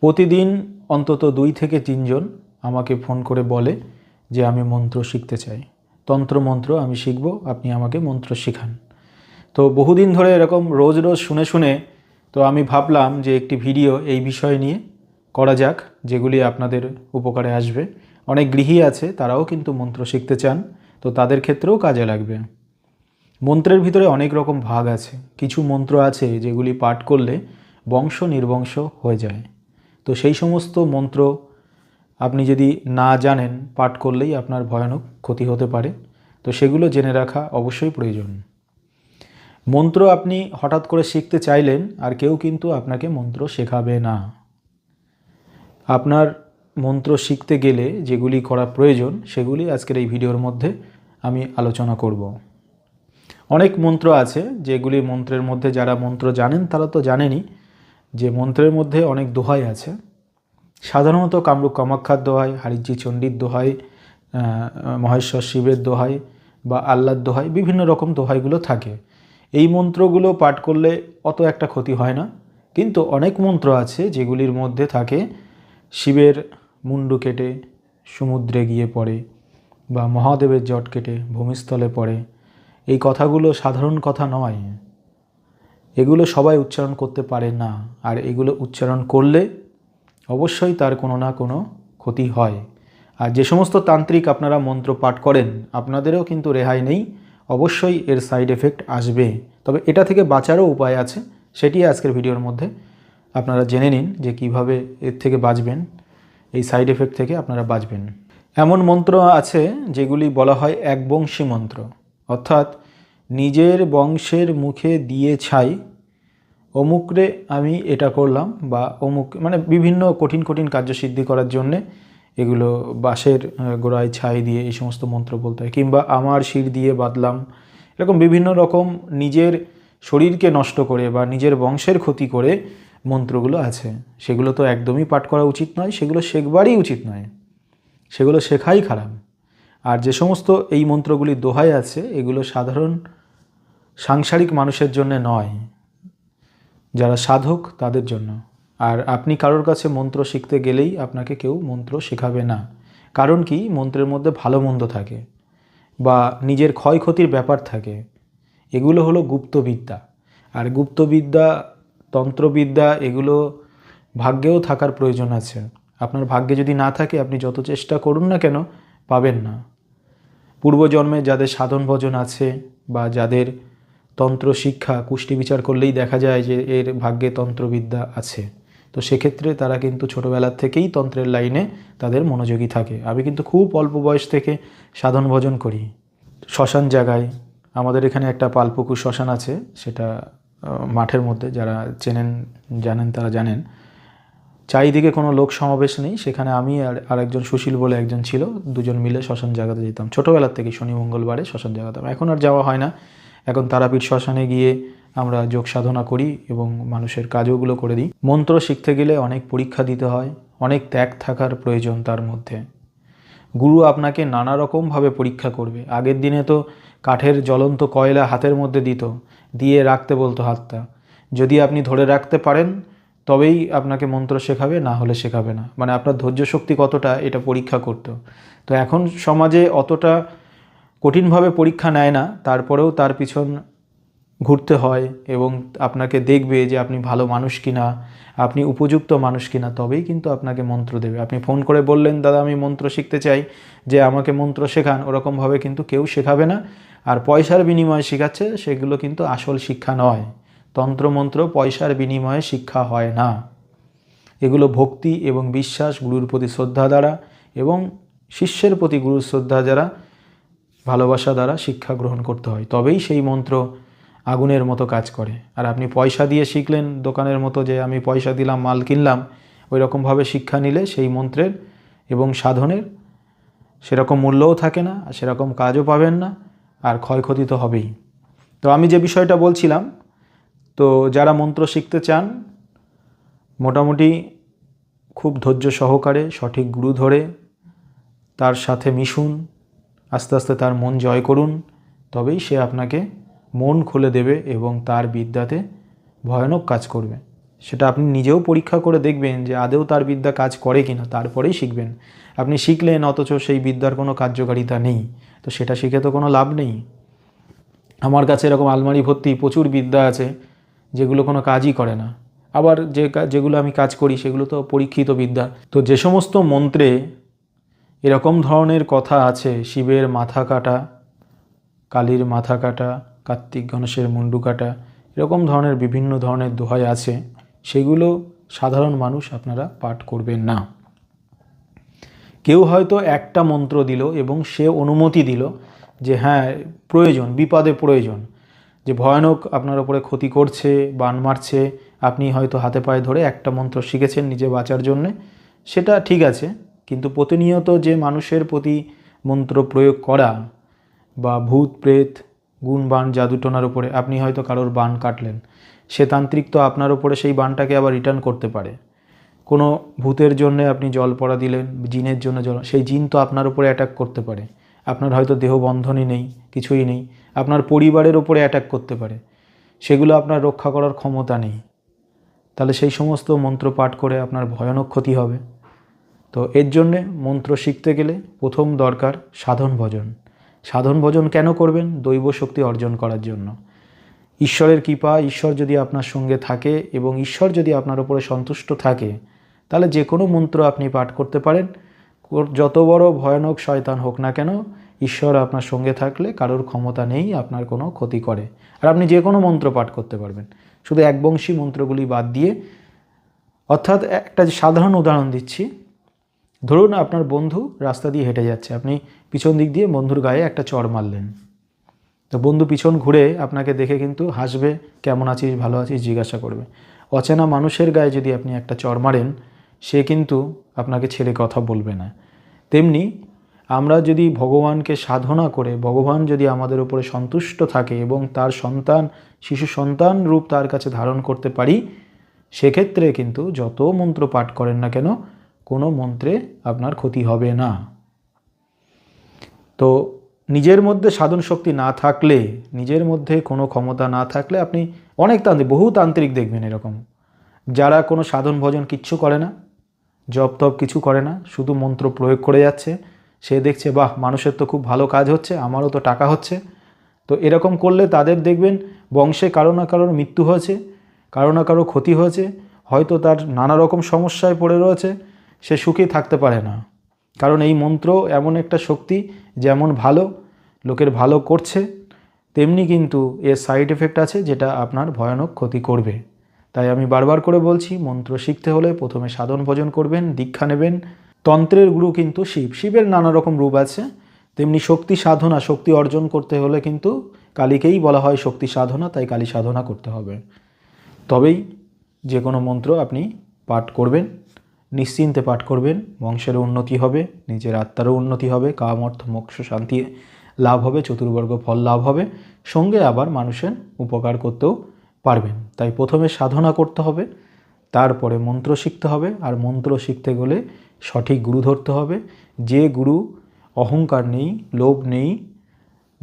প্রতিদিন অন্তত দুই থেকে তিনজন আমাকে ফোন করে বলে যে আমি মন্ত্র শিখতে চাই। তন্ত্র মন্ত্র আমি শিখব, আপনি আমাকে মন্ত্র শেখান। তো বহুদিন ধরে এরকম রোজ রোজ শুনে শুনে তো আমি ভাবলাম যে একটি ভিডিও এই বিষয় নিয়ে করা যাক, যেগুলি আপনাদের উপকারে আসবে। অনেক গৃহী আছে, তারাও কিন্তু মন্ত্র শিখতে চান, তো তাদের ক্ষেত্রেও কাজে লাগবে। মন্ত্রের ভিতরে অনেক রকম ভাগ আছে। কিছু মন্ত্র আছে যেগুলি পাঠ করলে বংশ নির্বংশ হয়ে যায়। তো সেই সমস্ত মন্ত্র আপনি যদি না জানেন, পাঠ করলেই আপনার ভয়ানক ক্ষতি হতে পারে। তো সেগুলো জেনে রাখা অবশ্যই প্রয়োজন। মন্ত্র আপনি হঠাৎ করে শিখতে চাইলেন, আর কেউ কিন্তু আপনাকে মন্ত্র শেখাবে না। আপনার মন্ত্র শিখতে গেলে যেগুলি করা প্রয়োজন, সেগুলি আজকের এই ভিডিওর মধ্যে আমি আলোচনা করব। অনেক মন্ত্র আছে, যেগুলি মন্ত্রের মধ্যে যারা মন্ত্র জানেন, তারা তো জানেনই। যে মন্ত্রের মধ্যে অনেক দোহাই আছে। সাধারণত কামরূপ কামাক্ষার দোহাই হারিজি চণ্ডীর দোহাই মহেশ্বর শিবের দোহাই বা আল্লাহর দোহাই, বিভিন্ন রকম দোহাইগুলো থাকে। এই মন্ত্রগুলো পাঠ করলে অত একটা ক্ষতি হয় না। কিন্তু অনেক মন্ত্র আছে যেগুলির মধ্যে থাকে, শিবের মুন্ডু কেটে সমুদ্রে গিয়ে পড়ে বা মহাদেবের জট কেটে ভূমিস্থলে পড়ে। এই কথাগুলো সাধারণ কথা নয়। এগুলো সবাই উচ্চারণ করতে পারে না। আর এগুলো উচ্চারণ করলে অবশ্যই তার কোনো না কোনো ক্ষতি হয়। আর যে সমস্ত তান্ত্রিক আপনারা মন্ত্র পাঠ করেন, আপনাদেরও কিন্তু রেহাই নেই। অবশ্যই এর সাইড এফেক্ট আসবে। তবে এটা থেকে বাঁচারও উপায় আছে, সেটি আজকের ভিডিওর মধ্যে আপনারা জেনে নিন যে কীভাবে এর থেকে বাঁচবেন, এই সাইড এফেক্ট থেকে আপনারা বাঁচবেন। এমন মন্ত্র আছে যেগুলি বলা হয় একবংশী মন্ত্র। অর্থাৎ নিজের বংশের মুখে দিয়ে ছাই। অমুকরে আমি এটা করলাম বা অমুক মানে বিভিন্ন কঠিন কঠিন কার্যসিদ্ধি করার জন্যে এগুলো বাঁশের গোড়ায় ছাই দিয়ে এই সমস্ত মন্ত্র বলতে হয়। কিংবা আমার শির দিয়ে বাঁধলাম। এরকম বিভিন্ন রকম নিজের শরীরকে নষ্ট করে বা নিজের বংশের ক্ষতি করে মন্ত্রগুলো আছে। সেগুলো তো একদমই পাঠ করা উচিত নয়, সেগুলো শেখবারই উচিত নয়। সেগুলো শেখাই খারাপ। আর যে সমস্ত এই মন্ত্রগুলি দোহাই আছে, এগুলো সাধারণ সাংসারিক মানুষের জন্য নয়, যারা সাধক তাদের জন্য। আর আপনি কারোর কাছে মন্ত্র শিখতে গেলেই আপনাকে কেউ মন্ত্র শেখাবে না। কারণ কি? মন্ত্রের মধ্যে ভালো মন্দ থাকে বা নিজের ক্ষয়ক্ষতির ব্যাপার থাকে। এগুলো হলো গুপ্তবিদ্যা। আর গুপ্তবিদ্যা, তন্ত্রবিদ্যা এগুলো ভাগ্যেও থাকার প্রয়োজন আছে। আপনার ভাগ্যে যদি না থাকে, আপনি যত চেষ্টা করুন না কেন, পাবেন না। পূর্বজন্মে যাদের সাধন ভজন আছে বা যাদের তন্ত্র শিক্ষা, কুষ্টি বিচার করলেই দেখা যায় যে এর ভাগ্যে তন্ত্রবিদ্যা আছে। তো সেক্ষেত্রে তারা কিন্তু ছোটোবেলার থেকেই তন্ত্রের লাইনে তাদের মনোযোগী থাকে। আমি কিন্তু খুব অল্প বয়স থেকে সাধন ভজন করি। শ্মশান জায়গায় আমাদের এখানে একটা পালপুকুর শ্মশান আছে, সেটা মাঠের মধ্যে যারা চেনেন, জানেন তারা জানেন। চারিদিকে কোনো লোক সমাবেশ নেই, সেখানে আমি আর আরেকজন সুশীল বলে একজন ছিল, দুজন মিলে শ্মশান জায়গাতে যেতাম। ছোটোবেলার থেকে শনি মঙ্গলবারে শ্মশান জায়গাতাম এখন আর যাওয়া হয় না। এখন তারাপীঠ শ্মশানে গিয়ে আমরা যোগ সাধনা করি এবং মানুষের কাজগুলো করে দিই। মন্ত্র শিখতে গেলে অনেক পরীক্ষা দিতে হয়, অনেক ত্যাগ থাকার প্রয়োজন তার মধ্যে। গুরু আপনাকে নানা রকমভাবে পরীক্ষা করবে। আগের দিনে তো কাঠের জ্বলন্ত কয়লা হাতের মধ্যে দিত, দিয়ে রাখতে বলতো হাতটা। যদি আপনি ধরে রাখতে পারেন, তবেই আপনাকে মন্ত্র শেখাবে, না হলে শেখাবে না। মানে আপনার ধৈর্য শক্তি কতটা, এটা পরীক্ষা করতো। তো এখন সমাজে অতটা কঠিনভাবে পরীক্ষা নেয় না, তারপরেও তার পিছন ঘুরতে হয় এবং আপনাকে দেখবে যে আপনি ভালো মানুষ কিনা, আপনি উপযুক্ত মানুষ কিনা, তবেই কিন্তু আপনাকে মন্ত্র দেবে। আপনি ফোন করে বললেন, দাদা, আমি মন্ত্র শিখতে চাই। যে আমাকে মন্ত্র শেখান, ওরকমভাবে কিন্তু কেউ শেখাবে না। আর পয়সার বিনিময়ে শেখাচ্ছে, সেগুলো কিন্তু আসল শিক্ষা নয়। তন্ত্রমন্ত্র, পয়সার বিনিময়ে শিক্ষা হয় না। এগুলো ভক্তি এবং বিশ্বাস, গুরুর প্রতি শ্রদ্ধা দ্বারা এবং শিষ্যের প্রতি গুরুর শ্রদ্ধা দ্বারা ভালোবাসা দ্বারা শিক্ষা গ্রহণ করতে হয়। তবেই সেই মন্ত্র আগুনের মতো কাজ করে। আর আপনি পয়সা দিয়ে শিখলেন দোকানের মতো যে আমি পয়সা দিলাম, মাল কিনলাম ওই রকমভাবে শিক্ষা নিলে সেই মন্ত্রের এবং সাধনের সেরকম মূল্যও থাকে না, আর সেরকম কাজও পাবেন না, আর ক্ষয়ক্ষতি তো হবেই। তো আমি যে বিষয়টা বলছিলাম, তো যারা মন্ত্র শিখতে চান, মোটামুটি খুব ধৈর্য সহকারে, সঠিক গুরু ধরে, তার সাথে মিশুন। আস্তে আস্তে তার মন জয় করুন, তবেই সে আপনাকে মন খুলে দেবে এবং তার বিদ্যাতে ভয়ানক কাজ করবে। সেটা আপনি নিজেও পরীক্ষা করে দেখবেন যে আদেও তার বিদ্যা কাজ করে কিনা, তারপরেই শিখবেন। আপনি শিখলেন, অথচ সেই বিদ্যার কোনো কার্যকারিতা নেই, তো সেটা শিখে তো কোনো লাভ নেই। আমার কাছে এরকম আলমারি ভর্তি প্রচুর বিদ্যা আছে, যেগুলো কোনো কাজই করে না। আবার যে যেগুলো আমি কাজ করি, সেগুলো তো পরীক্ষিত বিদ্যা। তো যে সমস্ত মন্ত্রে এরকম ধরনের কথা আছে, শিবের মাথা কাটা, কালীর মাথা কাটা, কার্তিক গণেশের মুন্ডু কাটা, এরকম ধরনের বিভিন্ন ধরনের দোহাই আছে, সেগুলো সাধারণ মানুষ আপনারা পাঠ করবেন না। কেউ হয়তো একটা মন্ত্র দিল এবং সে অনুমতি দিল যে হ্যাঁ প্রয়োজন, বিপদে প্রয়োজন, যে ভয়ানক আপনার ওপরে ক্ষতি করছে, বান মারছে, আপনি হয়তো হাতে পায়ে ধরে একটা মন্ত্র শিখেছেন নিজে বাঁচার জন্যে, সেটা ঠিক আছে কিন্তু প্রতিনিয়ত যে মানুষের প্রতি মন্ত্র প্রয়োগ করা বা ভূত, প্রেত, গুণ বান জাদুটোনার উপরে আপনি হয়তো কারোর বান কাটলেন, সে তান্ত্রিক তো আপনার উপরে সেই বানটাকে আবার রিটার্ন করতে পারে। কোনো ভূতের জন্য আপনি জল পড়া দিলেন, জিনের জন্য জল, সেই জিন তো আপনার উপরে অ্যাটাক করতে পারে। আপনার হয়তো দেহ বন্ধনই নেই, কিছুই নেই, আপনার পরিবারের ওপরে অ্যাটাক করতে পারে। সেগুলো আপনার রক্ষা করার ক্ষমতা নেই। তাহলে সেই সমস্ত মন্ত্র পাঠ করে আপনার ভয়ানক ক্ষতি হবে। তো এর জন্যে মন্ত্র শিখতে গেলে প্রথম দরকার সাধন ভজন। সাধন ভজন কেন করবেন? দৈব শক্তি অর্জন করার জন্য। ঈশ্বরের কৃপা, ঈশ্বর যদি আপনার সঙ্গে থাকে এবং ঈশ্বর যদি আপনার উপরে সন্তুষ্ট থাকে, তাহলে যে কোনো মন্ত্র আপনি পাঠ করতে পারেন। যত বড় ভয়ানক শয়তান হোক না কেন, ঈশ্বর আপনার সঙ্গে থাকলে কারোর ক্ষমতা নেই, আপনার কোনো ক্ষতি করে। আর আপনি যে কোনো মন্ত্র পাঠ করতে পারবেন। শুধু একবংশী মন্ত্রগুলি বাদ দিয়ে, অর্থাৎ একটা সাধারণ উদাহরণ দিচ্ছি। ধরুন আপনার বন্ধু রাস্তা দিয়ে হেঁটে যাচ্ছে, আপনি পিছন দিক দিয়ে বন্ধুর গায়ে একটা চড় মারলেন। তো বন্ধু পিছন ঘুরে আপনাকে দেখে কিন্তু হাসবে, কেমন আছিস, ভালো আছিস? জিজ্ঞাসা করবে। অচেনা মানুষের গায়ে যদি আপনি একটা চড় মারেন, সে কিন্তু আপনাকে ছেড়ে কথা বলবে না। তেমনি আমরা যদি ভগবানকে সাধনা করে, ভগবান যদি আমাদের উপরে সন্তুষ্ট থাকে এবং তার সন্তান, শিশু সন্তান রূপ তার কাছে ধারণ করতে পারি, সেক্ষেত্রে কিন্তু যত মন্ত্র পাঠ করেন না কেন কোনো মন্ত্রে আপনার ক্ষতি হবে না। তো নিজের মধ্যে সাধন শক্তি না থাকলে, নিজের মধ্যে কোনো ক্ষমতা না থাকলে আপনি অনেক তান্ত্রিক বহু তান্ত্রিক দেখবেন এরকম। যারা কোনো সাধন ভজন কিচ্ছু করে না, জপ তপ কিছু করে না, শুধু মন্ত্র প্রয়োগ করে যাচ্ছে, সে দেখছে, বাহ, মানুষের তো খুব ভালো কাজ হচ্ছে, আমারও তো টাকা হচ্ছে। তো এরকম করলে তাদের দেখবেন বংশে কারও না কারোর মৃত্যু হয়েছে, কারও না কারও ক্ষতি হয়েছে, হয়তো তার নানা রকম সমস্যায় পড়ে রয়েছে সে সুখী থাকতে পারে না। কারণ এই মন্ত্র এমন একটা শক্তি যেমন ভালো, লোকের ভালো করছে, তেমনি কিন্তু এর সাইড এফেক্ট আছে যেটা আপনার ভয়ানক ক্ষতি করবে। তাই আমি বারবার করে বলছি, মন্ত্র শিখতে হলে প্রথমে সাধন ভজন করবেন, দীক্ষা নেবেন। তন্ত্রের গুরু কিন্তু শিব। শিবের নানা রকম রূপ আছে। তেমনি শক্তি সাধনা, শক্তি অর্জন করতে হলে কিন্তু কালীকেই বলা হয় শক্তি সাধনা, তাই কালী সাধনা করতে হবে। তবেই যে কোনো মন্ত্র আপনি পাঠ করবেন। নিশ্চিন্তে পাঠ করবেন বংশের উন্নতি হবে, নিজের আত্মারও উন্নতি হবে, কাম, অর্থ, মোক্ষ, শান্তি লাভ হবে, চতুর্বর্গ ফল লাভ হবে। সঙ্গে আবার মানুষের উপকার করতেও পারবেন। তাই প্রথমে সাধনা করতে হবে, তারপরে মন্ত্র শিখতে হবে, আর মন্ত্র শিখতে গেলে সঠিক গুরু ধরতে হবে। যে গুরু অহংকার নেই, লোভ নেই,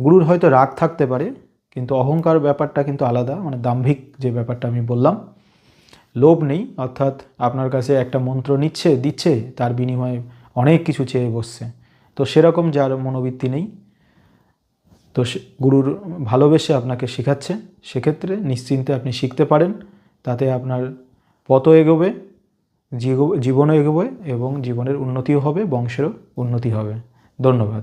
গুরুর হয়তো রাগ থাকতে পারে, কিন্তু অহংকার ব্যাপারটা কিন্তু আলাদা মানে দাম্ভিক যে ব্যাপারটা আমি বললাম লোভ নেই, অর্থাৎ আপনার কাছে একটা মন্ত্র নিচ্ছে, দিচ্ছে, তার বিনিময়ে অনেক কিছু চেয়ে বসছে। তো সেরকম যার মনোবৃত্তি নেই। তো গুরুর ভালোবেসে আপনাকে শেখাচ্ছে, সেক্ষেত্রে নিশ্চিন্তে আপনি শিখতে পারেন, তাতে আপনার পথও এগোবে, জীব- জীবনও এগোবে এবং জীবনের উন্নতিও হবে, বংশেরও উন্নতি হবে। ধন্যবাদ।